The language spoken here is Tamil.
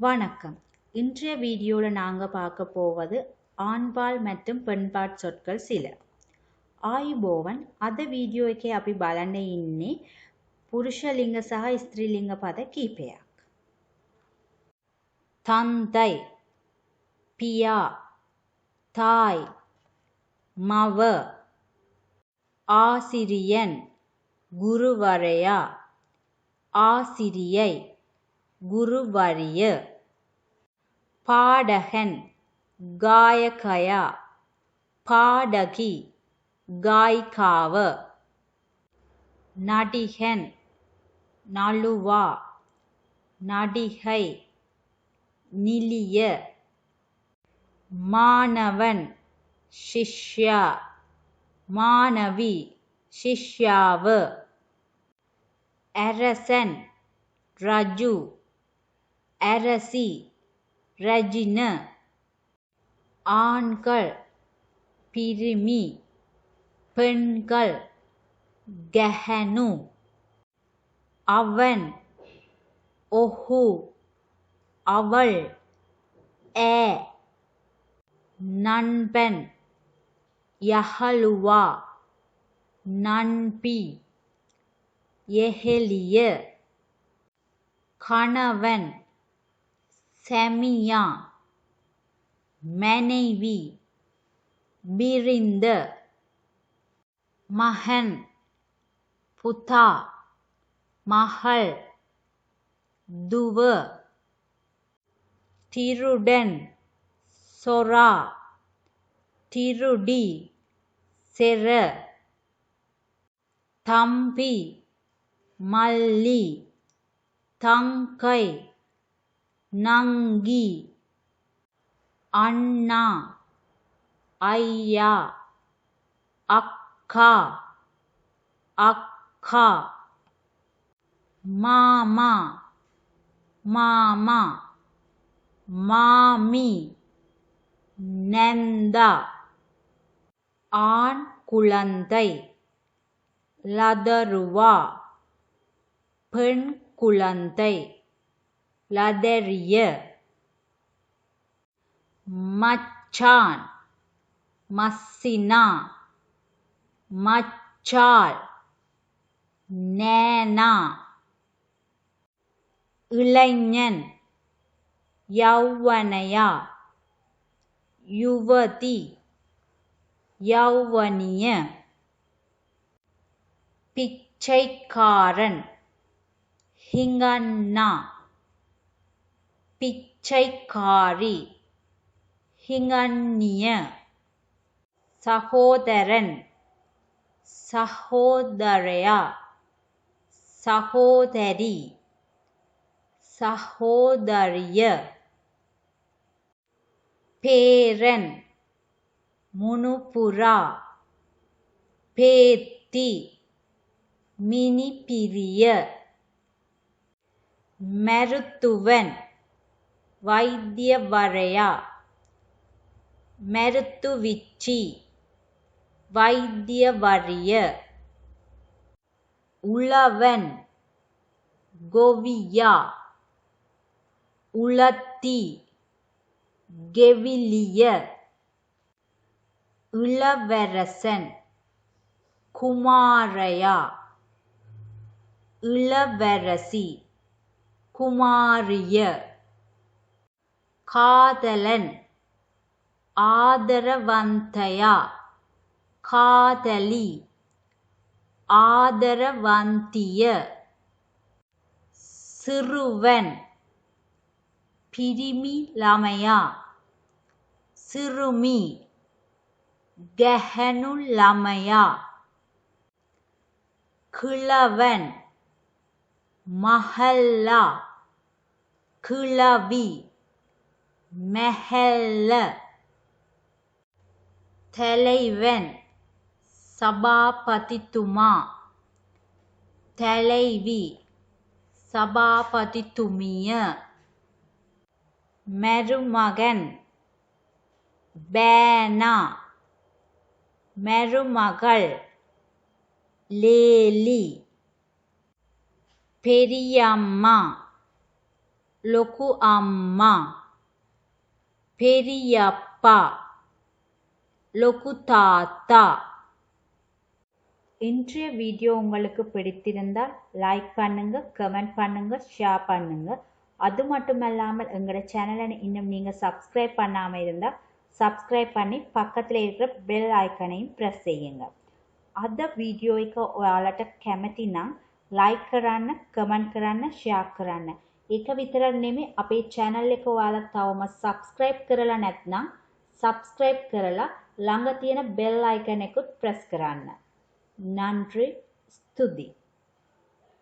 வணக்கம் இன்றைய வீடியோவில் நாங்கள் பார்க்க போவது ආන්පාල් மற்றும் பெண்பாட் சொற்கள் සිල. ආයුබෝවන් අද වීඩියෝ එකේ අපි බලන්න ඉන්නේ පුරුෂලිංග සහ ස්ත්‍රීලිංග පද කීපයක්. තන්තයි, පියා, தாய், මව, ஆசிரியன், குருவரையா, ஆசிரியை, குருவரிய, பாடகன் காயகயா. பாடகி காய்காவ. நடிகன் நழுவா. நடிகை நிலிய. மாணவன் ஷிஷ்யா மாணவி சிஷ்யாவு. அரசன் ரஜு. அரசி ரஜின. ஆண்கள் பிரிமி. பெண்கள் கெஹனு. அவன் ஒஹு. அவள் எ நண்பன் யஹலுவா. நண்பி. எஹெலிய. கணவன் සැමියා. මැනවි බිරිඳ. මහන්. පුතා. මහල්. දුව. තිරුඩන්. සොරා. තිරුඩි. සෙර. තම්පි. මල්ලි. තංකයි. நங்கி அண்ணா ஐயா அக்கா அக்கா மாமா மாமா மாமி நெந்தா ஆண் குழந்தை லதருவா பெண் குழந்தை லதறிய. மச்சான். மஸ்ஸினா. மச்சாள். நேனா. இளைஞன். யௌவனையா. யுவதி. யௌவனிய. பிச்சைக்காரன். ஹிங்கண்ணா பிச்சைக்காரி ஹிங்கண்ணிய சகோதரன் சகோதரயா சகோதரி சகோதரிய பேரன் முனுபுரா பேத்தி மினிபிரிய மருத்துவன் வைத்தியவரையா? மருத்துவிச்சி. வைத்தியவரிய உழவன் கொவியா. உளத்தி. கெவிலிய. இளவரசன். குமாரயா. இளவரசி. குமாரிய. காதலன் ஆதரவந்தயா காதலி ஆதரவந்திய சிறுவன் பிரிமி ළමයා சிறுமி ගැහැණු ළමයා கிழவன் மஹல்லா கிழவி மெஹல்ல தலைவன் சபாபதித்துமா தலைவி சபாபதித்துமிய மருமகன் பேனா மருமகள் லேலி பெரியம்மா ලොකු අම්මා பெரியப்பா லொகு தாத்தா இன்றைய வீடியோ உங்களுக்கு பிடித்திருந்தால் லைக் பண்ணுங்க கமெண்ட் பண்ணுங்க ஷேர் பண்ணுங்க அது மட்டும் இல்லாமல் எங்களோட சேனலை இன்னும் நீங்கள் சப்ஸ்கிரைப் பண்ணாமல் இருந்தால் சப்ஸ்கிரைப் பண்ணி பக்கத்தில் இருக்கிற பெல் ஐக்கனையும் ப்ரெஸ் செய்யுங்க අද වීඩියෝ එක ඔයාලට කැමති නම් ලයික් කරන්න කමෙන්ට් කරන්න ෂෙයා කරන්න ඒක විතරක් නෙමෙයි අපේ channel එක ඔයාලා තවම subscribe කරලා නැත්නම් subscribe කරලා ළඟ තියෙන bell icon එකත් press කරන්න. නන්රි ස්තුතියි